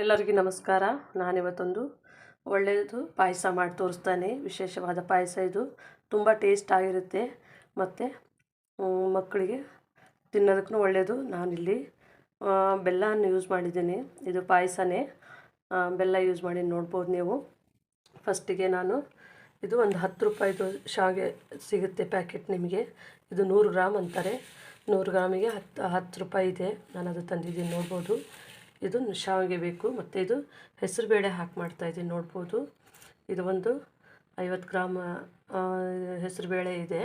ಎಲ್ಲರಿಗೂ ನಮಸ್ಕಾರ. ನಾನಿವತ್ತೊಂದು ಒಳ್ಳೆಯದು ಪಾಯಸ ಮಾಡಿ ತೋರಿಸ್ತಾನೆ. ವಿಶೇಷವಾದ ಪಾಯಸ ಇದು. ತುಂಬ ಟೇಸ್ಟ್ ಆಗಿರುತ್ತೆ. ಮತ್ತು ಮಕ್ಕಳಿಗೆ ತಿನ್ನೋದಕ್ಕೂ ಒಳ್ಳೆಯದು. ನಾನಿಲ್ಲಿ ಬೆಲ್ಲವನ್ನು ಯೂಸ್ ಮಾಡಿದ್ದೀನಿ. ಇದು ಪಾಯಸನೇ. ಬೆಲ್ಲ ಯೂಸ್ ಮಾಡಿ ನೋಡ್ಬೋದು ನೀವು. ಫಸ್ಟಿಗೆ ನಾನು ಇದು ಒಂದು ಹತ್ತು ರೂಪಾಯಿದು ಶಾವಿಗೆ ಸಿಗುತ್ತೆ ಪ್ಯಾಕೆಟ್ ನಿಮಗೆ. ಇದು ನೂರು ಗ್ರಾಮ್ ಅಂತಾರೆ. ನೂರು ಗ್ರಾಮಿಗೆ ಹತ್ತು ಹತ್ತು ರೂಪಾಯಿ ಇದೆ. ನಾನು ಅದು ತಂದಿದ್ದೀನಿ ನೋಡ್ಬೋದು. ಇದು ಶಾವಿಗೆ ಬೇಕು. ಮತ್ತು ಇದು ಹೆಸರುಬೇಳೆ ಹಾಕಿ ಮಾಡ್ತಾಯಿದ್ದೀನಿ ನೋಡ್ಬೋದು. ಇದು ಒಂದು ಐವತ್ತು ಗ್ರಾಮ್ ಹೆಸರುಬೇಳೆ ಇದೆ.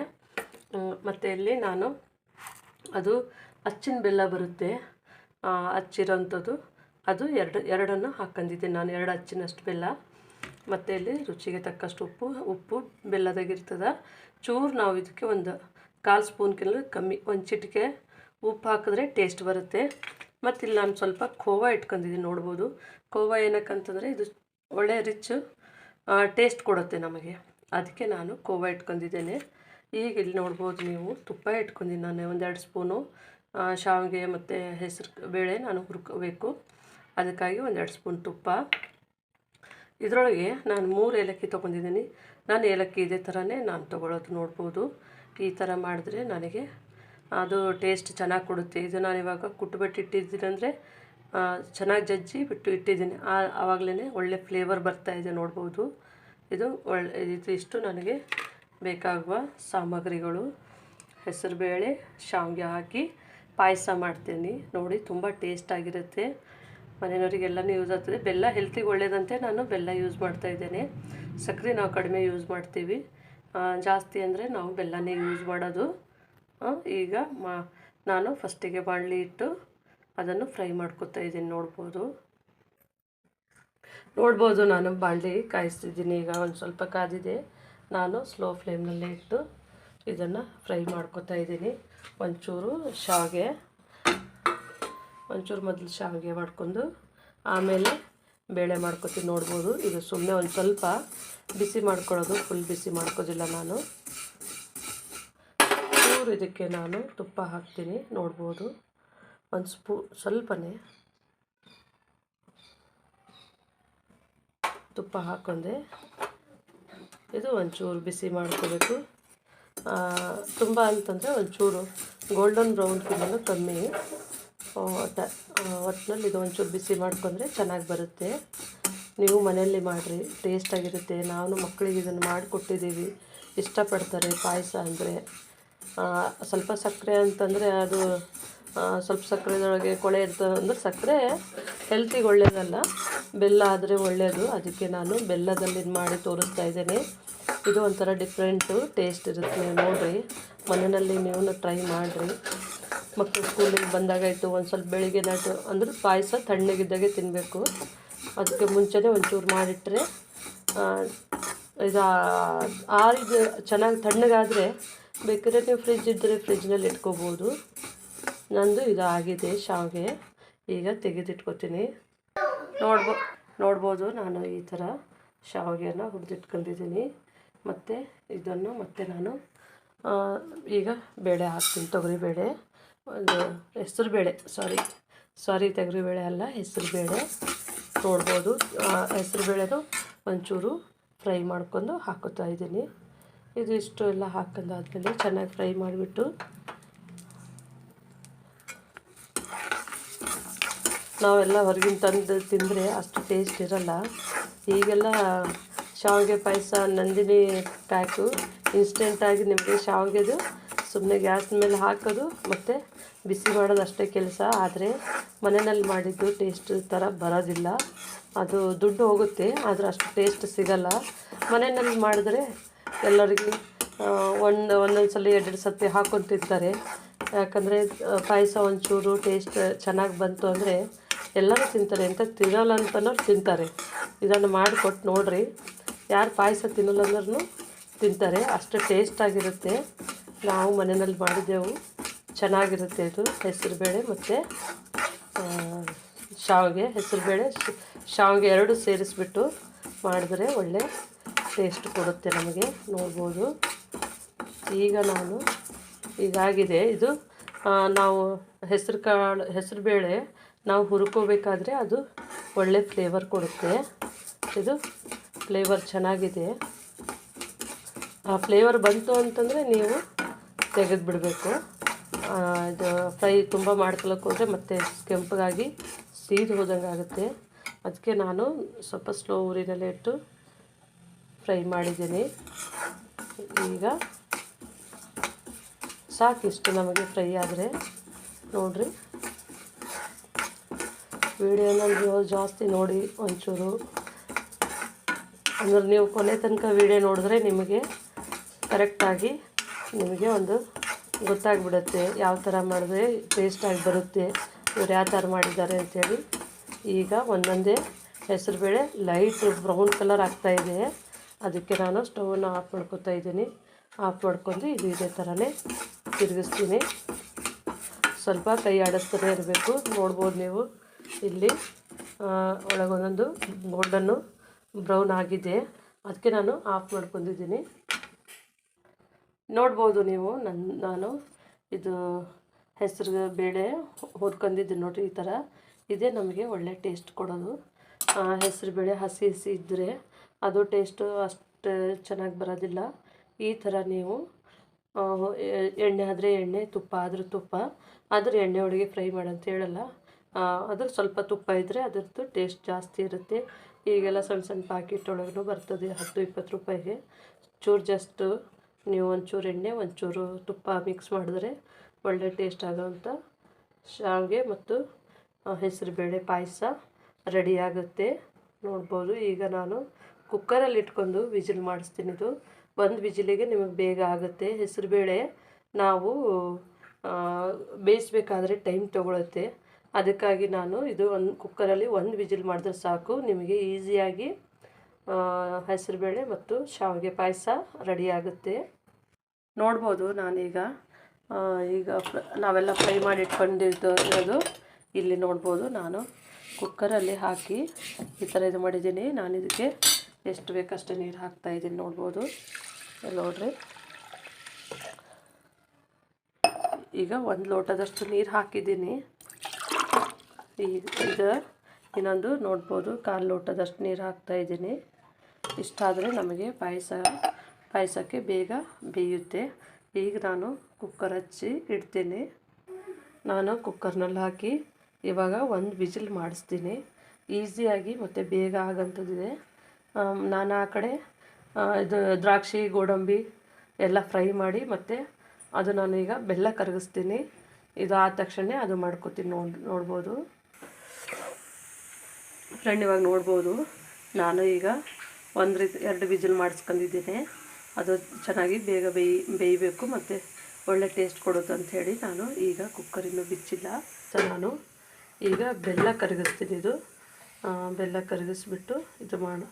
ಮತ್ತು ಇಲ್ಲಿ ನಾನು ಅದು ಅಚ್ಚಿನ ಬೆಲ್ಲ ಬರುತ್ತೆ. ಅಚ್ಚಿರೋಂಥದ್ದು. ಅದು ಎರಡು, ಎರಡನ್ನು ಹಾಕ್ಕೊಂಡಿದ್ದೀನಿ ನಾನು. ಎರಡು ಅಚ್ಚಿನಷ್ಟು ಬೆಲ್ಲ. ಮತ್ತು ಇಲ್ಲಿ ರುಚಿಗೆ ತಕ್ಕಷ್ಟು ಉಪ್ಪು ಉಪ್ಪು ಬೆಲ್ಲದಾಗಿರ್ತದೆ. ಚೂರು ನಾವು ಇದಕ್ಕೆ ಒಂದು ಕಾಲು ಸ್ಪೂನ್ಕಿಂತ ಕಮ್ಮಿ, ಒಂದು ಚಿಟಿಕೆ ಉಪ್ಪು ಹಾಕಿದ್ರೆ ಟೇಸ್ಟ್ ಬರುತ್ತೆ. ಮತ್ತು ಇಲ್ಲಿ ನಾನು ಸ್ವಲ್ಪ ಖೋವಾ ಇಟ್ಕೊಂಡಿದ್ದೀನಿ ನೋಡ್ಬೋದು. ಖೋವಾ ಏನಕ್ಕಂತಂದರೆ ಇದು ಒಳ್ಳೆ ರಿಚ್ ಟೇಸ್ಟ್ ಕೊಡುತ್ತೆ ನಮಗೆ. ಅದಕ್ಕೆ ನಾನು ಖೋವಾ ಇಟ್ಕೊಂಡಿದ್ದೇನೆ ಈಗ ಇಲ್ಲಿ ನೋಡ್ಬೋದು ನೀವು, ತುಪ್ಪ ಇಟ್ಕೊಂಡಿದ್ದೀನಿ ನಾನು, ಒಂದೆರಡು ಸ್ಪೂನು ಶಾವಿಗೆ ಮತ್ತು ಹೆಸರು ಬೇಳೆ ನಾನು ಹುರ್ಕೋಬೇಕು. ಅದಕ್ಕಾಗಿ ಒಂದೆರಡು ಸ್ಪೂನ್ ತುಪ್ಪ. ಇದರೊಳಗೆ ನಾನು ಮೂರು ಏಲಕ್ಕಿ ತೊಗೊಂಡಿದ್ದೀನಿ. ನಾನು ಏಲಕ್ಕಿ ಇದೇ ಥರನೇ ನಾನು ತೊಗೊಳೋದು ನೋಡ್ಬೋದು. ಈ ಥರ ಮಾಡಿದ್ರೆ ನನಗೆ ಅದು ಟೇಸ್ಟ್ ಚೆನ್ನಾಗಿ ಕೊಡುತ್ತೆ. ಇದು ನಾನು ಇವಾಗ ಕುಟ್ಬಿಟ್ಟು ಇಟ್ಟಿದ್ದೀನಿ ಅಂದರೆ ಚೆನ್ನಾಗಿ ಜಜ್ಜಿ ಬಿಟ್ಟು ಇಟ್ಟಿದ್ದೀನಿ. ಆ ಆವಾಗಲೇ ಒಳ್ಳೆ ಫ್ಲೇವರ್ ಬರ್ತಾ ಇದೆ ನೋಡ್ಬೋದು. ಇದು ಒಳ್ಳೆ, ಇದು ಇಷ್ಟು ನನಗೆ ಬೇಕಾಗುವ ಸಾಮಗ್ರಿಗಳು. ಹೆಸರುಬೇಳೆ, ಶಾವಿಗೆ ಹಾಕಿ ಪಾಯಸ ಮಾಡ್ತೀನಿ. ನೋಡಿ, ತುಂಬ ಟೇಸ್ಟಾಗಿರುತ್ತೆ ಮನೆಯವರಿಗೆಲ್ಲನೂ ಯೂಸ್ ಆಗ್ತದೆ. ಬೆಲ್ಲ ಹೆಲ್ತಿಗೆ ಒಳ್ಳೆಯದಂತೆ ನಾನು ಬೆಲ್ಲ ಯೂಸ್ ಮಾಡ್ತಾ ಇದ್ದೇನೆ. ಸಕ್ಕರೆ ನಾವು ಕಡಿಮೆ ಯೂಸ್ ಮಾಡ್ತೀವಿ. ಜಾಸ್ತಿ ಅಂದರೆ ನಾವು ಬೆಲ್ಲನೇ ಯೂಸ್ ಮಾಡೋದು. ಈಗ ಮಾ, ನಾನು ಫಸ್ಟಿಗೆ ಬಾಣಲಿ ಇಟ್ಟು ಅದನ್ನು ಫ್ರೈ ಮಾಡ್ಕೊತಾ ಇದ್ದೀನಿ, ನೋಡ್ಬೋದು. ನೋಡ್ಬೋದು, ನಾನು ಬಾಣಲಿ ಕಾಯಿಸ್ತಿದ್ದೀನಿ, ಈಗ ಒಂದು ಸ್ವಲ್ಪ ಕಾದಿದೆ. ನಾನು ಸ್ಲೋ ಫ್ಲೇಮ್ನಲ್ಲೇ ಇಟ್ಟು ಇದನ್ನು ಫ್ರೈ ಮಾಡ್ಕೊತಾ ಇದ್ದೀನಿ. ಒಂಚೂರು ಶಾವಿಗೆ, ಒಂಚೂರು ಮೊದಲು ಶಾವಿಗೆ ಮಾಡ್ಕೊಂಡು ಆಮೇಲೆ ಬೇಳೆ ಮಾಡ್ಕೊತೀನಿ, ನೋಡ್ಬೋದು. ಇದು ಸುಮ್ಮನೆ ಒಂದು ಸ್ವಲ್ಪ ಬಿಸಿ ಮಾಡ್ಕೊಳ್ಳೋದು ಫುಲ್ ಬಿಸಿ ಮಾಡ್ಕೋದಿಲ್ಲ ನಾನು. ಇದಕ್ಕೆ ನಾನು ತುಪ್ಪ ಹಾಕ್ತೀನಿ. ನೋಡ್ಬೋದು. ಒಂದು ಸ್ಪೂ, ಸ್ವಲ್ಪನೇ ತುಪ್ಪ ಹಾಕೊಂಡೆ. ಇದು ಒಂಚೂರು ಬಿಸಿ ಮಾಡ್ಕೋಬೇಕು. ತುಂಬ ಅಂತಂದರೆ ಒಂಚೂರು ಗೋಲ್ಡನ್ ಬ್ರೌನ್ಗಿಂತಲೂ ಕಮ್ಮಿ. ಒಟ್ಟ ಒಟ್ಟಿನಲ್ಲಿ ಇದು ಒಂಚೂರು ಬಿಸಿ ಮಾಡ್ಕೊಂಡ್ರೆ ಚೆನ್ನಾಗಿ ಬರುತ್ತೆ. ನೀವು ಮನೆಯಲ್ಲಿ ಮಾಡಿರಿ ಟೇಸ್ಟಾಗಿರುತ್ತೆ ನಾನು ಮಕ್ಕಳಿಗೆ ಇದನ್ನು ಮಾಡಿಕೊಟ್ಟಿದ್ದೀವಿ. ಇಷ್ಟಪಡ್ತಾರೆ ಪಾಯಸ ಅಂದರೆ. ಸ್ವಲ್ಪ ಸಕ್ಕರೆ ಅಂತಂದರೆ ಅದು ಸ್ವಲ್ಪ ಸಕ್ಕರೆದೊಳಗೆ ಕೊಳೆ ಇರ್ತದೆ ಅಂದರೆ ಸಕ್ಕರೆ ಹೆಲ್ತಿಗೆ ಒಳ್ಳೆಯದಲ್ಲ ಬೆಲ್ಲ ಆದರೆ ಒಳ್ಳೆಯದು ಅದಕ್ಕೆ ನಾನು ಬೆಲ್ಲದಲ್ಲಿ ಮಾಡಿ ತೋರಿಸ್ತಾ ಇದ್ದೇನೆ. ಇದು ಒಂಥರ ಡಿಫ್ರೆಂಟು ಟೇಸ್ಟ್ ಇರುತ್ತೆ. ನೀವು ನೋಡಿರಿ, ಮನೆಯಲ್ಲಿ ನೀವು ಟ್ರೈ ಮಾಡಿರಿ. ಮಕ್ಕಳು ಸ್ಕೂಲಿಗೆ ಬಂದಾಗಾಯಿತು ಒಂದು ಸ್ವಲ್ಪ ಬೆಳಿಗ್ಗೆ ನಾಟು, ಅಂದರೆ ಪಾಯಸ ತಣ್ಣಗಿದ್ದಾಗೆ ತಿನ್ನಬೇಕು ಅದಕ್ಕೆ ಮುಂಚೆನೇ ಒಂಚೂರು ಮಾಡಿಟ್ರೆ ಇದು, ಆರಿದ ಚೆನ್ನಾಗಿ ತಣ್ಣಗಾದರೆ ಬೇಕಾದ್ರೆ ನೀವು ಫ್ರಿಜ್ ಇದ್ದರೆ ಫ್ರಿಜ್ನಲ್ಲಿ ಇಟ್ಕೋಬೋದು. ನಂದು ಇದು ಆಗಿದೆ ಶಾವಿಗೆ. ಈಗ ತೆಗೆದಿಟ್ಕೋತೀನಿ. ನೋಡ್ಬೋ, ನೋಡ್ಬೋದು ನಾನು ಈ ಥರ ಶಾವಿಗೆಯನ್ನು ಹುರಿದಿಟ್ಕೊಂಡಿದ್ದೀನಿ. ಮತ್ತು ಇದನ್ನು ಮತ್ತೆ ನಾನು ಈಗ ಬೇಳೆ ಹಾಕ್ತೀನಿ, ತೊಗರಿಬೇಳೆ. ಒಂದು ಹೆಸರು ಬೇಳೆ ಸಾರಿ ಸಾರಿ ತೊಗರಿಬೇಳೆ ಅಲ್ಲ, ಹೆಸರು ಬೇಳೆ. ನೋಡ್ಬೋದು ಹೆಸರು ಬೇಳೆದು ಒಂಚೂರು ಫ್ರೈ ಮಾಡ್ಕೊಂಡು ಹಾಕೋತಾ ಇದ್ದೀನಿ. ಇದು ಇಷ್ಟು ಎಲ್ಲ ಹಾಕೊಂಡಾದ್ಮೇಲೆ ಚೆನ್ನಾಗಿ ಫ್ರೈ ಮಾಡಿಬಿಟ್ಟು ನಾವೆಲ್ಲ ಹೊರಗಿನ ತಂದು ತಿಂದರೆ ಅಷ್ಟು ಟೇಸ್ಟ್ ಇರಲ್ಲ. ಈಗೆಲ್ಲ ಶಾವಿಗೆ ಪಾಯಸ, ನಂದಿನಿ ಪ್ಯಾಕು ಇನ್ಸ್ಟೆಂಟಾಗಿ ನಿಮಗೆ ಶಾವಿಗೆದು ಸುಮ್ಮನೆ ಗ್ಯಾಸ್ ಮೇಲೆ ಹಾಕೋದು ಮತ್ತು ಬಿಸಿ ಮಾಡೋದು ಅಷ್ಟೇ ಕೆಲಸ. ಆದರೆ ಮನೆಯಲ್ಲಿ ಮಾಡಿದ್ದು ಟೇಸ್ಟ್ ಥರ ಬರೋದಿಲ್ಲ. ಅದು ದುಡ್ಡು ಹೋಗುತ್ತೆ, ಆದರೆ ಅಷ್ಟು ಟೇಸ್ಟ್ ಸಿಗಲ್ಲ. ಮನೆಯಲ್ಲಿ ಮಾಡಿದ್ರೆ ಎಲ್ಲರಿಗೂ ಒಂದು, ಒಂದೊಂದು ಸಲ ಎರಡೆರಡು ಸರ್ತಿ ಹಾಕೊಂಡು ತಿಂತಾರೆ ಯಾಕಂದರೆ ಪಾಯಸ ಒಂಚೂರು ಟೇಸ್ಟ್ ಚೆನ್ನಾಗಿ ಬಂತು ಅಂದರೆ ಎಲ್ಲರೂ ತಿಂತಾರೆ. ಎಂತ ತಿನ್ನಲ್ಲ ಅಂತನೋರು ತಿಂತಾರೆ. ಇದನ್ನು ಮಾಡಿಕೊಟ್ಟು ನೋಡಿರಿ. ಯಾರು ಪಾಯಸ ತಿನ್ನಲ್ಲ ಅಂದ್ರೂ ತಿಂತಾರೆ. ಅಷ್ಟು ಟೇಸ್ಟಾಗಿರುತ್ತೆ ನಾವು ಮನೆಯಲ್ಲಿ ಮಾಡಿದ್ದೆವು. ಚೆನ್ನಾಗಿರುತ್ತೆ ಇದು. ಹೆಸರುಬೇಳೆ ಮತ್ತು ಶಾವಿಗೆ. ಹೆಸರುಬೇಳೆ ಶಾವಿಗೆ ಎರಡು ಸೇರಿಸ್ಬಿಟ್ಟು ಮಾಡಿದ್ರೆ ಒಳ್ಳೆ ಟೇಸ್ಟ್ ಕೊಡುತ್ತೆ ನಮಗೆ? ನೋಡ್ಬೋದು. ಈಗ ನಾನು ಇದಾಗಿದೆ ಇದು ನಾವು ಹೆಸರು ಕಾಳು ಹೆಸರುಬೇಳೆ ನಾವು ಹುರ್ಕೋಬೇಕಾದ್ರೆ ಅದು ಒಳ್ಳೆ ಫ್ಲೇವರ್ ಕೊಡುತ್ತೆ. ಇದು ಫ್ಲೇವರ್ ಚೆನ್ನಾಗಿದೆ. ಆ ಫ್ಲೇವರ್ ಬಂತು ಅಂತಂದರೆ ನೀವು ತೆಗೆದು ಬಿಡಬೇಕು ಇದು ಫ್ರೈ ತುಂಬ ಮಾಡ್ಕೊಳಕ್ಕೆ ಹೋದರೆ ಮತ್ತೆ ಕೆಂಪಗಾಗಿ ಸೀದು ಹೋದಂಗೆ ಆಗುತ್ತೆ ಅದಕ್ಕೆ ನಾನು ಸ್ವಲ್ಪ ಸ್ಲೋ ಊರಿನಲ್ಲೇ ಇಟ್ಟು ಫ್ರೈ ಮಾಡಿದ್ದೀನಿ. ಈಗ ಸಾಕಿಷ್ಟು ನಮಗೆ ಫ್ರೈ ಆದರೆ ನೋಡಿರಿ. ವಿಡಿಯೋನ ನೀವು ಜಾಸ್ತಿ ನೋಡಿ ಒಂಚೂರು. ಅಂದ್ರೆ ನೀವು ಕೊನೆ ತನಕ ವಿಡಿಯೋ ನೋಡಿದ್ರೆ ನಿಮಗೆ ಕರೆಕ್ಟಾಗಿ ನಿಮಗೆ ಒಂದು ಗೊತ್ತಾಗ್ಬಿಡುತ್ತೆ ಯಾವ ಥರ ಮಾಡಿದ್ರೆ ಟೇಸ್ಟಾಗಿ ಬರುತ್ತೆ, ಇವ್ರು ಯಾವ ಥರ ಮಾಡಿದ್ದಾರೆ ಅಂಥೇಳಿ ಈಗ ಒಂದೊಂದೇ ಹೆಸರುಬೇಳೆ ಲೈಟ್ ಬ್ರೌನ್ ಕಲರ್ ಆಗ್ತಾಯಿದೆ ಅದಕ್ಕೆ ನಾನು ಸ್ಟವನ್ನು ಆಫ್ ಮಾಡ್ಕೊತಾ ಇದ್ದೀನಿ. ಆಫ್ ಮಾಡ್ಕೊಂಡು ಇದು ಇದೇ ಥರನೇ ತಿರುಗಿಸ್ತೀನಿ. ಸ್ವಲ್ಪ ಕೈ ಆಡಿಸ್ತಾನೆ ಇರಬೇಕು. ನೋಡ್ಬೋದು ನೀವು. ಇಲ್ಲಿ ಒಳಗೊಂದೊಂದು ಗೋಲ್ಡನ್ನು ಬ್ರೌನ್ ಆಗಿದೆ. ಅದಕ್ಕೆ ನಾನು ಆಫ್ ಮಾಡ್ಕೊಂಡಿದ್ದೀನಿ. ನೋಡ್ಬೋದು ನೀವು. ನನ್ನ ನಾನು ಇದು ಹೆಸರು ಬೇಳೆ ಹುರ್ಕೊಂಡಿದ್ದೀನಿ ನೋಡಿರಿ ಈ ಥರ. ಇದೇ ನಮಗೆ ಒಳ್ಳೆ ಟೇಸ್ಟ್ ಕೊಡೋದು. ಹೆಸರು ಬೇಳೆ ಹಸಿ ಹಸಿ ಇದ್ದರೆ ಅದು ಟೇಸ್ಟು ಅಷ್ಟು ಚೆನ್ನಾಗಿ ಬರೋದಿಲ್ಲ. ಈ ಥರ ನೀವು ಎಣ್ಣೆ ಆದರೆ ಎಣ್ಣೆ, ತುಪ್ಪ ಆದರೆ ತುಪ್ಪ, ಆದರೆ ಎಣ್ಣೆ ಒಳಗೆ ಫ್ರೈ ಮಾಡಂತ ಹೇಳಲ್ಲ. ಅದ್ರ ಸ್ವಲ್ಪ ತುಪ್ಪ ಇದ್ದರೆ ಅದರದ್ದು ಟೇಸ್ಟ್ ಜಾಸ್ತಿ ಇರುತ್ತೆ. ಈಗೆಲ್ಲ ಸಣ್ಣ ಸಣ್ಣ ಪ್ಯಾಕೆಟ್ ಒಳಗೂ ಬರ್ತದೆ ಹತ್ತು, ಇಪ್ಪತ್ತು ರೂಪಾಯಿಗೆ. ಚೂರು ಜಸ್ಟು ನೀವು ಒಂಚೂರು ಎಣ್ಣೆ, ಒಂಚೂರು ತುಪ್ಪ ಮಿಕ್ಸ್ ಮಾಡಿದ್ರೆ ಒಳ್ಳೆ ಟೇಸ್ಟ್ ಆಗೋವಂಥ ಶಾವಿಗೆ ಮತ್ತು ಹೆಸರು ಬೇಳೆ ಪಾಯಸ ರೆಡಿ ಆಗುತ್ತೆ. ನೋಡ್ಬೋದು. ಈಗ ನಾನು ಕುಕ್ಕರಲ್ಲಿ ಇಟ್ಕೊಂಡು ವಿಜಿಲ್ ಮಾಡಿಸ್ತೀನಿ ಇದು. ಒಂದು ವಿಜಿಲಿಗೆ ನಿಮಗೆ ಬೇಗ ಆಗುತ್ತೆ. ಹೆಸರುಬೇಳೆ ನಾವು ಬೇಯಿಸ್ಬೇಕಾದ್ರೆ ಟೈಮ್ ತೊಗೊಳುತ್ತೆ. ಅದಕ್ಕಾಗಿ ನಾನು ಇದು ಒಂದು ಕುಕ್ಕರಲ್ಲಿ ಒಂದು ವಿಜಿಲ್ ಮಾಡಿದ್ರೆ ಸಾಕು. ನಿಮಗೆ ಈಸಿಯಾಗಿ ಹೆಸರುಬೇಳೆ ಮತ್ತು ಶಾವಿಗೆ ಪಾಯಸ ರೆಡಿ ಆಗುತ್ತೆ. ನೋಡ್ಬೋದು ನಾನೀಗ ಈಗ ನಾವೆಲ್ಲ ಫ್ರೈ ಮಾಡಿ ಇಟ್ಕೊಂಡಿದ್ದು ಇರೋದು. ಇಲ್ಲಿ ನೋಡ್ಬೋದು ನಾನು ಕುಕ್ಕರಲ್ಲಿ ಹಾಕಿ ಈ ಥರ ಇದು ಮಾಡಿದ್ದೀನಿ. ನಾನು ಇದಕ್ಕೆ ಎಷ್ಟು ಬೇಕಷ್ಟು ನೀರು ಹಾಕ್ತಾಯಿದ್ದೀನಿ ನೋಡ್ಬೋದು. ನೋಡ್ರಿ. ಈಗ ಒಂದು ಲೋಟದಷ್ಟು ನೀರು ಹಾಕಿದ್ದೀನಿ. ಈಗ ಇದು ಇನ್ನೊಂದು ನೋಡ್ಬೋದು ಕಾಲು ಲೋಟದಷ್ಟು ನೀರು ಹಾಕ್ತಾಯಿದ್ದೀನಿ ಇಷ್ಟಾದರೆ ನಮಗೆ ಪಾಯಸ, ಪಾಯಸಕ್ಕೆ ಬೇಗ ಬೇಯುತ್ತೆ. ಈಗ ನಾನು ಕುಕ್ಕರ್ ಹಚ್ಚಿ ಇಡ್ತೀನಿ. ನಾನು ಕುಕ್ಕರ್ನಲ್ಲಿ ಹಾಕಿ ಇವಾಗ ಒಂದು ವಿಜಿಲ್ ಮಾಡಿಸ್ತೀನಿ. ಈಸಿಯಾಗಿ ಮತ್ತು ಬೇಗ ಆಗೋಂಥದ್ದಿದೆ. ನಾನು ಕಡೆ ಇದು ದ್ರಾಕ್ಷಿ, ಗೋಡಂಬಿ ಎಲ್ಲ ಫ್ರೈ ಮಾಡಿ ಮತ್ತು ಅದು ನಾನು ಈಗ ಬೆಲ್ಲ ಕರಗಿಸ್ತೀನಿ. ಇದು ಆದ ತಕ್ಷಣ ಅದು ಮಾಡ್ಕೊತೀನಿ ನೋಡಿ, ನೋಡ್ಬೋದು. ಫ್ರೆಂಡ್ ಇವಾಗ ನೋಡ್ಬೋದು. ನಾನು ಈಗ ಒಂದು ರೀತಿ, ಎರಡು ವಿಜಿಲ್ ಮಾಡಿಸ್ಕೊಂಡಿದ್ದೀನಿ. ಅದು ಚೆನ್ನಾಗಿ ಬೇಗ ಬೇಯಿ, ಬೇಯಬೇಕು ಮತ್ತು ಒಳ್ಳೆ ಟೇಸ್ಟ್ ಕೊಡುತ್ತೆ ಅಂಥೇಳಿ ನಾನು ಈಗ ಕುಕ್ಕರಿನೂ ಬಿಚ್ಚಿಲ್ಲ. ಸೊ ನಾನು ಈಗ ಬೆಲ್ಲ ಕರಗಿಸ್ತೀನಿ ಇದು. ಬೆಲ್ಲ ಕರಗಿಸ್ಬಿಟ್ಟು ಇದು ಮಾಡು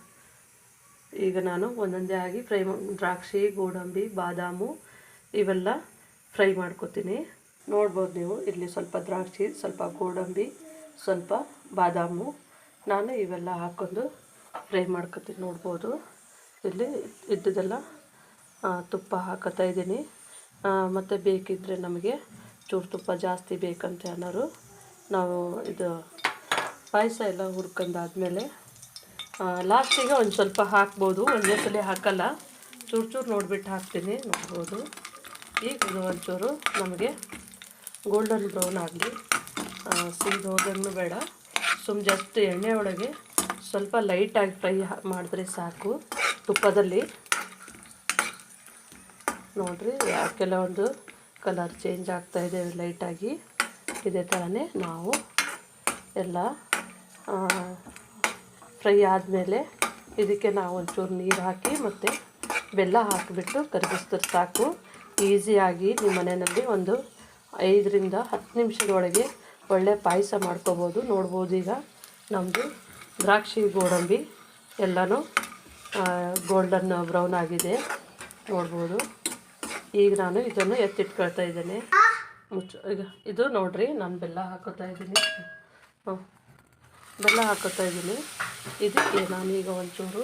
ಈಗ ನಾನು ಒಂದೊಂದೇ ಆಗಿ ಫ್ರೈ ದ್ರಾಕ್ಷಿ, ಗೋಡಂಬಿ, ಬಾದಾಮು ಇವೆಲ್ಲ ಫ್ರೈ ಮಾಡ್ಕೊತೀನಿ. ನೋಡ್ಬೋದು ನೀವು, ಇಲ್ಲಿ ಸ್ವಲ್ಪ ದ್ರಾಕ್ಷಿ, ಸ್ವಲ್ಪ ಗೋಡಂಬಿ, ಸ್ವಲ್ಪ ಬಾದಾಮು. ನಾನು ಇವೆಲ್ಲ ಹಾಕ್ಕೊಂಡು ಫ್ರೈ ಮಾಡ್ಕೋತೀನಿ, ನೋಡ್ಬೋದು. ಇಲ್ಲಿ ಇದ್ದದೆಲ್ಲ ತುಪ್ಪ ಹಾಕೋತಾ ಇದ್ದೀನಿ. ಮತ್ತು ಬೇಕಿದ್ದರೆ ನಮಗೆ ಚೂರು ತುಪ್ಪ ಜಾಸ್ತಿ ಬೇಕಂತ ಅನ್ನೋರು, ನಾವು ಇದು ಪಾಯಸ ಎಲ್ಲ ಹುರ್ಕೊಂಡಾದ್ಮೇಲೆ ಲಾಸ್ಟಿಗೆ ಒಂದು ಸ್ವಲ್ಪ ಹಾಕ್ಬೋದು. ಒಂದೇ ಸಲ ಹಾಕಲ್ಲ. ಚೂರು ಚೂರು ನೋಡಿಬಿಟ್ಟು ಹಾಕ್ತೀನಿ. ನೋಡ್ಬೋದು. ಈಗ ಇದು ಒಂಚೂರು ನಮಗೆ ಗೋಲ್ಡನ್ ಬ್ರೌನ್ ಆಗಲಿ ಸೀದು ಹೋದಂಗೂ ಬೇಡ. ಸುಮ್ಮ ಜಸ್ಟ್ ಎಣ್ಣೆ ಒಳಗೆ ಸ್ವಲ್ಪ ಲೈಟಾಗಿ ಫ್ರೈ ಮಾಡಿದ್ರೆ ಸಾಕು ತುಪ್ಪದಲ್ಲಿ. ನೋಡಿರಿ ಕೆಲವೊಂದು ಕಲರ್ ಚೇಂಜ್ ಆಗ್ತಾಯಿದೆ ಲೈಟಾಗಿ ಇದೇ ಥರನೇ ನಾವು ಎಲ್ಲ ಫ್ರೈ ಆದಮೇಲೆ ಇದಕ್ಕೆ ನಾವು ಒಂಚೂರು ನೀರು ಹಾಕಿ ಮತ್ತು ಬೆಲ್ಲ ಹಾಕಿಬಿಟ್ಟು ಕರಗಿಸಿದ್ರೆ ಸಾಕು. ಈಸಿಯಾಗಿ ನಿಮ್ಮ ಮನೆಯಲ್ಲಿ ಒಂದು ಐದರಿಂದ ಹತ್ತು ನಿಮಿಷದೊಳಗೆ ಒಳ್ಳೆ ಪಾಯಸ ಮಾಡ್ಕೋಬೋದು. ನೋಡ್ಬೋದು ಈಗ ನಮ್ಮದು ದ್ರಾಕ್ಷಿ ಗೋಡಂಬಿ ಎಲ್ಲನೂ ಗೋಲ್ಡನ್ ಬ್ರೌನ್ ಆಗಿದೆ. ನೋಡ್ಬೋದು. ಈಗ ನಾನು ಇದನ್ನು ಎತ್ತಿಟ್ಕೊಳ್ತಾ ಇದ್ದೇನೆ. ಮುಚ್ಚು, ಈಗ ಇದು ನೋಡಿರಿ, ನಾನು ಬೆಲ್ಲ ಹಾಕೋತಾ ಇದ್ದೀನಿ. ಹ್ಞೂ ಬೆಲ್ಲ ಹಾಕೋತಾ ಇದ್ದೀನಿ. ಇದಕ್ಕೆ ನಾನೀಗ ಒಂಚೂರು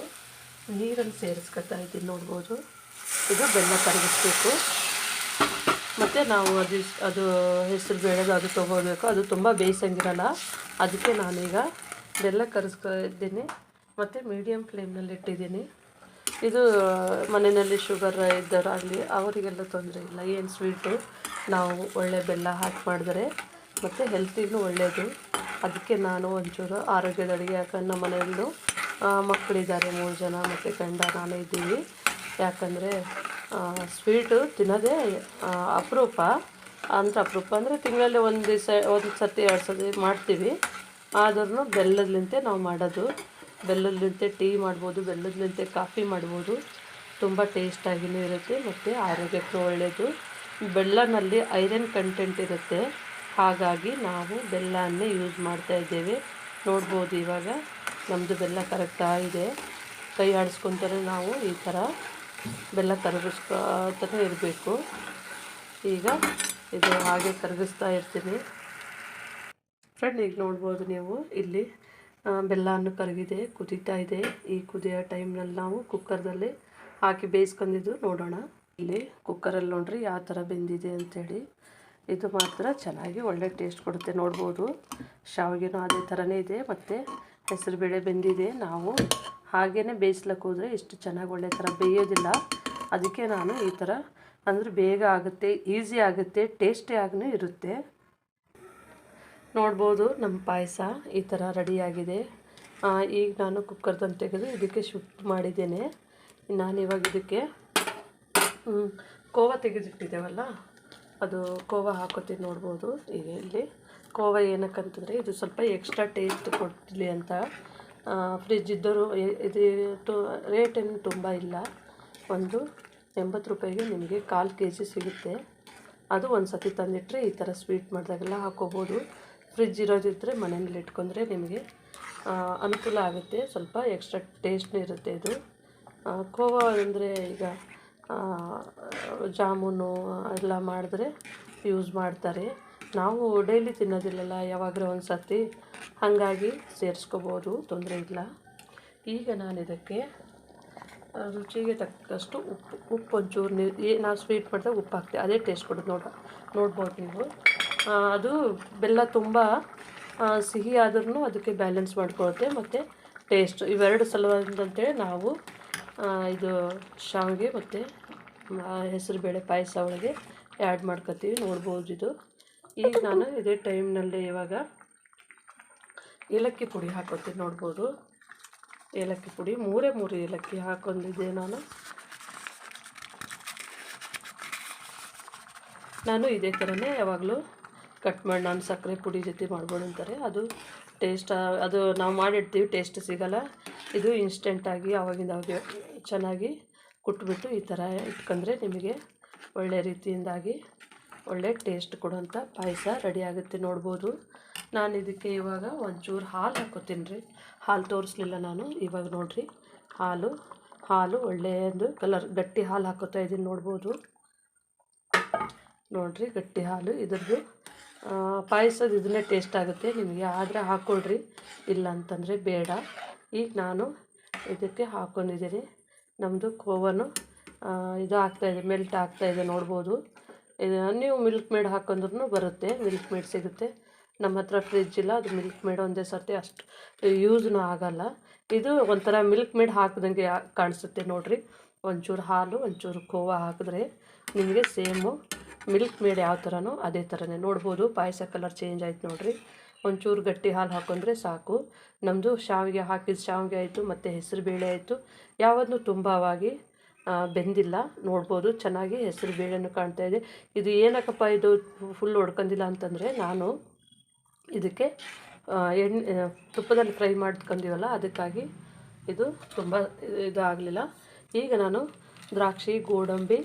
ನೀರನ್ನು ಸೇರಿಸ್ಕೊತಾ ಇದ್ದೀನಿ ನೋಡ್ಬೋದು. ಇದು ಬೆಲ್ಲ ಕರಗಿಸ್ಬೇಕು. ಮತ್ತು ನಾವು ಅದು ಅದು ಹೆಸರು ಬೇಳೆದು ಅದು ತೊಗೋಬೇಕು ಅದು ತುಂಬ ಬೇಯಿಸಂಗಿರಲ್ಲ. ಅದಕ್ಕೆ ನಾನೀಗ ಬೆಲ್ಲ ಕರಸ್ಕೊ ಇದ್ದೀನಿ. ಮತ್ತು ಮೀಡಿಯಮ್ ಫ್ಲೇಮ್ನಲ್ಲಿ ಇಟ್ಟಿದ್ದೀನಿ. ಇದು ಮನೆಯಲ್ಲಿ ಶುಗರ್ ಇದ್ದವರಾಗಲಿ, ಅವರಿಗೆಲ್ಲ ತೊಂದರೆ ಇಲ್ಲ. ಏನು ಸ್ವೀಟು ನಾವು ಒಳ್ಳೆ ಬೆಲ್ಲ ಹಾಕಿ ಮಾಡಿದ್ರೆ ಮತ್ತು ಹೆಲ್ತಿಗೂ ಒಳ್ಳೆಯದು ಅದಕ್ಕೆ ನಾನು ಒಂಚೂರು ಆರೋಗ್ಯದ ಅಡುಗೆ ಯಾಕಂದ್ರೆ ನಮ್ಮ ಮನೆಯಲ್ಲೂ ಮಕ್ಕಳಿದ್ದಾರೆ ಮೂರು ಜನ ಮತ್ತು ಗಂಡ ನಾನು ಇದ್ದೀವಿ. ಯಾಕಂದರೆ ಸ್ವೀಟು ತಿನ್ನೋದೇ ಅಪರೂಪ. ಅಂದರೆ ಅಪರೂಪ ಅಂದರೆ ತಿಂಗಳಲ್ಲಿ ಒಂದು ದಿವಸ, ಒಂದು ಸರ್ತಿ ಎರಡು ಸರ್ತಿ ಮಾಡ್ತೀವಿ. ಆದ್ರೂ ಬೆಲ್ಲದ್ಲಿಂತೆ ನಾವು ಮಾಡೋದು. ಬೆಲ್ಲದ್ಲಿಂತೆ ಟೀ ಮಾಡ್ಬೋದು, ಬೆಲ್ಲದ್ಲಿಂತೆ ಕಾಫಿ ಮಾಡ್ಬೋದು. ತುಂಬ ಟೇಸ್ಟಾಗಿಯೂ ಇರುತ್ತೆ ಮತ್ತು ಆರೋಗ್ಯಕ್ಕೂ ಒಳ್ಳೆಯದು ಬೆಲ್ಲನಲ್ಲಿ ಐರನ್ ಕಂಟೆಂಟ್ ಇರುತ್ತೆ. ಹಾಗಾಗಿ ನಾವು ಬೆಲ್ಲವನ್ನೇ ಯೂಸ್ ಮಾಡ್ತಾ ಇದ್ದೇವೆ. ನೋಡ್ಬೋದು ಇವಾಗ ನಮ್ಮದು ಬೆಲ್ಲ ಕರಗ್ತಾ ಕೈ ಆಡಿಸ್ಕೊತಾರೆ ನಾವು ಈ ಥರ ಬೆಲ್ಲ ಕರಗಿಸ್ಕೊತಾನೆ ಇರಬೇಕು. ಈಗ ಇದು ಹಾಗೆ ಕರಗಿಸ್ತಾ ಇರ್ತೀನಿ. ಫ್ರೆಂಡ್ ಈಗ ನೋಡ್ಬೋದು ನೀವು ಇಲ್ಲಿ ಬೆಲ್ಲವನ್ನು ಕರಗಿದೆ, ಕುದೀತಾ ಇದೆ. ಈ ಕುದಿಯೋ ಟೈಮ್ನಲ್ಲಿ ನಾವು ಕುಕ್ಕರ್ದಲ್ಲಿ ಹಾಕಿ ಬೇಯಿಸ್ಕೊಂಡಿದ್ದು ನೋಡೋಣ. ಇಲ್ಲಿ ಕುಕ್ಕರಲ್ಲಿ ನೋಡ್ರಿ ಯಾವ ಥರ ಬೆಂದಿದೆ ಅಂಥೇಳಿ ಇದು ಮಾತ್ರ ಚೆನ್ನಾಗಿ ಒಳ್ಳೆ ಟೇಸ್ಟ್ ಕೊಡುತ್ತೆ, ನೋಡ್ಬೋದು. ಶಾವಿಗೆನೂ ಅದೇ ಥರನೇ ಇದೆ, ಮತ್ತು ಹೆಸರುಬೇಳೆ ಬೆಂದಿದೆ. ನಾವು ಹಾಗೇ ಬೇಯಿಸ್ಲಿಕ್ಕೆ ಹೋದರೆ ಇಷ್ಟು ಚೆನ್ನಾಗಿ ಒಳ್ಳೆ ಥರ ಬೇಯೋದಿಲ್ಲ. ಅದಕ್ಕೆ ನಾನು ಈ ಥರ ಅಂದರೆ ಬೇಗ ಆಗುತ್ತೆ ಈಸಿ ಆಗುತ್ತೆ ಟೇಸ್ಟಿಯಾಗೂ ಇರುತ್ತೆ. ನೋಡ್ಬೋದು ನಮ್ಮ ಪಾಯಸ ಈ ಥರ ರೆಡಿಯಾಗಿದೆ ಈಗ ನಾನು ಕುಕ್ಕರ್ದನ್ನು ತೆಗೆದು ಇದಕ್ಕೆ ಶಿಫ್ಟ್ ಮಾಡಿದ್ದೇನೆ. ನಾನು ಇವಾಗ ಇದಕ್ಕೆ ಕೋವ ತೆಗೆದಿಟ್ಟಿದ್ದೇವಲ್ಲ? ಅದು ಕೋವ ಹಾಕೋತೀನಿ ನೋಡ್ಬೋದು. ಈಗ ಇಲ್ಲಿ. ಕೋವ ಏನಕ್ಕಂತಂದರೆ ಇದು ಸ್ವಲ್ಪ ಎಕ್ಸ್ಟ್ರಾ ಟೇಸ್ಟ್ ಕೊಡಲಿ ಅಂತ. ಫ್ರಿಜ್ ಇದ್ದರೂ ಇದು ಟು ರೇಟ್ ಏನು ತುಂಬ ಇಲ್ಲ. ಒಂದು ಎಂಬತ್ತು ರೂಪಾಯಿಗೆ ನಿಮಗೆ ಕಾಲು ಕೆ ಜಿ ಸಿಗುತ್ತೆ. ಅದು ಒಂದು ಸತಿ ತಂದಿಟ್ಟರೆ ಈ ಥರ ಸ್ವೀಟ್ ಮಾಡಿದಾಗೆಲ್ಲ ಹಾಕೋಬೋದು. ಫ್ರಿಜ್ ಇರೋದಿದ್ದರೆ ಮನೆಯಲ್ಲಿ ಇಟ್ಕೊಂಡ್ರೆ ನಿಮಗೆ ಅನುಕೂಲ ಆಗುತ್ತೆ. ಸ್ವಲ್ಪ ಎಕ್ಸ್ಟ್ರಾ ಟೇಸ್ಟ್ನೂ ಇರುತ್ತೆ ಇದು. ಕೋವಾ ಅಂದರೆ ಈಗ ಜಾಮೂನು ಎಲ್ಲ ಮಾಡಿದ್ರೆ ಯೂಸ್ ಮಾಡ್ತಾರೆ. ನಾವು ಡೈಲಿ ತಿನ್ನೋದಿಲ್ಲಲ್ಲ, ಯಾವಾಗಲೂ ಒಂದು ಸರ್ತಿ ಹಾಗಾಗಿ ಸೇರಿಸ್ಕೋಬೋದು, ತೊಂದರೆ ಇಲ್ಲ. ಈಗ ನಾನು ಇದಕ್ಕೆ ರುಚಿಗೆ ತಕ್ಕಷ್ಟು ಉಪ್ಪು ಉಪ್ಪು ಒಂಚೂರು ನೀರು ನಾವು ಸ್ವೀಟ್ ಮಾಡಿದಾಗ ಉಪ್ಪು ಹಾಕ್ತೀವಿ ಅದೇ ಟೇಸ್ಟ್ ಕೊಡೋದು ನೋಡ, ನೋಡ್ಬೋದು ನೀವು. ಅದು ಬೆಲ್ಲ ತುಂಬ ಸಿಹಿ ಆದ್ರೂ ಅದಕ್ಕೆ ಬ್ಯಾಲೆನ್ಸ್ ಮಾಡ್ಕೊಳುತ್ತೆ. ಮತ್ತು ಟೇಸ್ಟ್ ಇವೆರಡು ಸಲುವಾದಂತೇಳಿ ನಾವು ಇದು, ಶಾವಿಗೆ ಮತ್ತು ಹೆಸರುಬೇಳೆ ಪಾಯಸ ಒಳಗೆ ಆ್ಯಡ್ ಮಾಡ್ಕೊತೀವಿ, ನೋಡ್ಬೋದು ಇದು. ಈಗ ನಾನು ಇದೇ ಟೈಮ್ನಲ್ಲಿ ಇವಾಗ ಏಲಕ್ಕಿ ಪುಡಿ ಹಾಕೋತೀನಿ, ನೋಡ್ಬೋದು. ಏಲಕ್ಕಿ ಪುಡಿ, ಮೂರೇ ಮೂರು ಏಲಕ್ಕಿ ಹಾಕೊಂಡಿದ್ದೆ ನಾನು. ನಾನು ಇದೇ ಥರನೇ ಯಾವಾಗಲೂ ಕಟ್ ಮಾಡಿ, ನಾನು ಸಕ್ಕರೆ ಪುಡಿ ಜೊತೆ ಮಾಡ್ಬೋದು ಅಂತಾರೆ. ಅದು ಟೇಸ್ಟ್ ಅದು ನಾವು ಮಾಡಿಡ್ತೀವಿ ಟೇಸ್ಟ್ ಸಿಗಲ್ಲ. ಇದು ಇನ್ಸ್ಟೆಂಟಾಗಿ ಆವಾಗಿಂದ ಅವಾಗ ಚೆನ್ನಾಗಿ ಕುಟ್ಬಿಟ್ಟು ಈ ಥರ ಇಟ್ಕೊಂಡ್ರೆ ನಿಮಗೆ ಒಳ್ಳೆ ರೀತಿಯಿಂದಾಗಿ ಒಳ್ಳೆ ಟೇಸ್ಟ್ ಕೊಡುವಂಥ ಪಾಯಸ ರೆಡಿ ಆಗುತ್ತೆ. ನೋಡ್ಬೋದು. ನಾನು ಇದಕ್ಕೆ ಇವಾಗ ಒಂಚೂರು ಹಾಲು ಹಾಕೋತೀನಿ ರೀ. ಹಾಲು ತೋರಿಸ್ಲಿಲ್ಲ ನಾನು. ಇವಾಗ ನೋಡಿರಿ. ಹಾಲು ಹಾಲು ಒಳ್ಳೆಯದು ಕಲರ್. ಗಟ್ಟಿ ಹಾಲು ಹಾಕೋತಾ ಇದ್ದೀನಿ ನೋಡ್ಬೋದು. ನೋಡಿರಿ ಗಟ್ಟಿ ಹಾಲು. ಇದ್ರದ್ದು ಪಾಯಸದ ಇದನ್ನೇ ಟೇಸ್ಟ್ ಆಗುತ್ತೆ. ನಿಮಗೆ ಆದರೆ ಹಾಕ್ಕೊಳ್ರಿ ಇಲ್ಲ ಅಂತಂದರೆ ಬೇಡ. ಈಗ ನಾನು ಇದಕ್ಕೆ ಹಾಕ್ಕೊಂಡಿದ್ದೀನಿ ನಮ್ಮದು ಕೋವನು ಇದು ಇದು ಆಗ್ತಾಯಿದೆ ಮೆಲ್ಟ್ ಆಗ್ತಾಯಿದೆ ನೋಡ್ಬೋದು. ಇದು ನೀವು ಮಿಲ್ಕ್ ಮೇಡ್ ಹಾಕೊಂಡ್ರೂ ಬರುತ್ತೆ, ಮಿಲ್ಕ್ ಮೇಡ್ ಸಿಗುತ್ತೆ. ನಮ್ಮ ಹತ್ರ ಫ್ರಿಜ್ ಇಲ್ಲ, ಅದು ಮಿಲ್ಕ್ ಮೇಡ್ ಒಂದೇ ಸರ್ತಿ ಅಷ್ಟು ಯೂಸ್ನೂ ಆಗೋಲ್ಲ. ಇದು ಒಂಥರ ಮಿಲ್ಕ್ ಮೇಡ್ ಹಾಕಿದಂಗೆ ಕಾಣಿಸುತ್ತೆ ನೋಡಿರಿ. ಒಂಚೂರು ಹಾಲು, ಒಂಚೂರು ಕೋವಾ ಹಾಕಿದ್ರೆ ನಿಮಗೆ ಸೇಮು. ಮಿಲ್ಕ್ ಮೇಡ್ ಯಾವ ಥರನೋ ಅದೇ ಥರನೇ ನೋಡ್ಬೋದು, ಪಾಯಸ ಕಲರ್ ಚೇಂಜ್ ಆಯ್ತು ನೋಡಿರಿ. ಒಂಚೂರು ಗಟ್ಟಿ ಹಾಲು ಹಾಕೊಂಡ್ರೆ ಸಾಕು. ನಮ್ಮದು ಶಾವಿಗೆ ಹಾಕಿದ ಶಾವಿಗೆ ಆಯಿತು, ಮತ್ತು ಹೆಸರು ಬೇಳೆ ಆಯಿತು. ಯಾವತ್ತೂ ತುಂಬವಾಗಿ ಬೆಂದಿಲ್ಲ. ನೋಡ್ಬೋದು, ಚೆನ್ನಾಗಿ ಹೆಸರು ಬೇಳೆನೂ ಕಾಣ್ತಾ ಇದೆ. ಇದು ಏನಕ್ಕಪ್ಪ ಇದು ಫುಲ್ ಹೊಡ್ಕೊಂಡಿಲ್ಲ ಅಂತಂದರೆ ನಾನು ಇದಕ್ಕೆ ಎಣ್ಣೆ ತುಪ್ಪದಲ್ಲಿ ಫ್ರೈ ಮಾಡ್ಕೊಂಡಿವಲ್ಲ ಅದಕ್ಕಾಗಿ ಇದು ತುಂಬ ಇದಾಗಲಿಲ್ಲ. ಈಗ ನಾನು ದ್ರಾಕ್ಷಿ, ಗೋಡಂಬಿ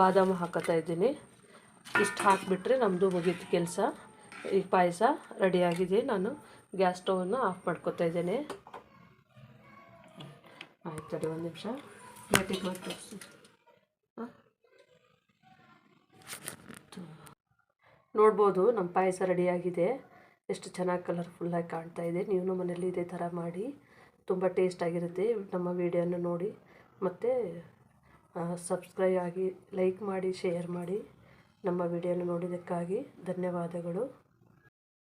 ಬಾದಾಮಿ ಹಾಕೋತಾ ಇದ್ದೀನಿ. ಇಷ್ಟು ಹಾಕಿಬಿಟ್ರೆ ನಮ್ಮದು ಮುಗೀತು ಕೆಲಸ. ಈ ಪಾಯಸ ರೆಡಿಯಾಗಿದೆ ನಾನು ಗ್ಯಾಸ್ ಸ್ಟವನ್ನು ಆಫ್ ಮಾಡ್ಕೊತಾ ಇದ್ದೇನೆ. ಆಯ್ತು ತಡಿ ಒಂದು ನಿಮಿಷ. ತೋರಿಸಿ. ನೋಡ್ಬೋದು ನಮ್ಮ ಪಾಯಸ ರೆಡಿಯಾಗಿದೆ ಎಷ್ಟು ಚೆನ್ನಾಗಿ ಕಲರ್ಫುಲ್ಲಾಗಿ ಕಾಣ್ತಾ ಇದೆ. ನೀವು ಮನೇಲಿ ಇದೇ ಥರ ಮಾಡಿ. ತುಂಬ ಟೇಸ್ಟಾಗಿರುತ್ತೆ ನಮ್ಮ ವಿಡಿಯೋನ ನೋಡಿ. ಮತ್ತು ಸಬ್ಸ್ಕ್ರೈಬ್ ಆಗಿ ಲೈಕ್ ಮಾಡಿ ಶೇರ್ ಮಾಡಿ. ನಮ್ಮ ವಿಡಿಯೋನ ನೋಡಿದ್ದಕ್ಕಾಗಿ ಧನ್ಯವಾದಗಳು.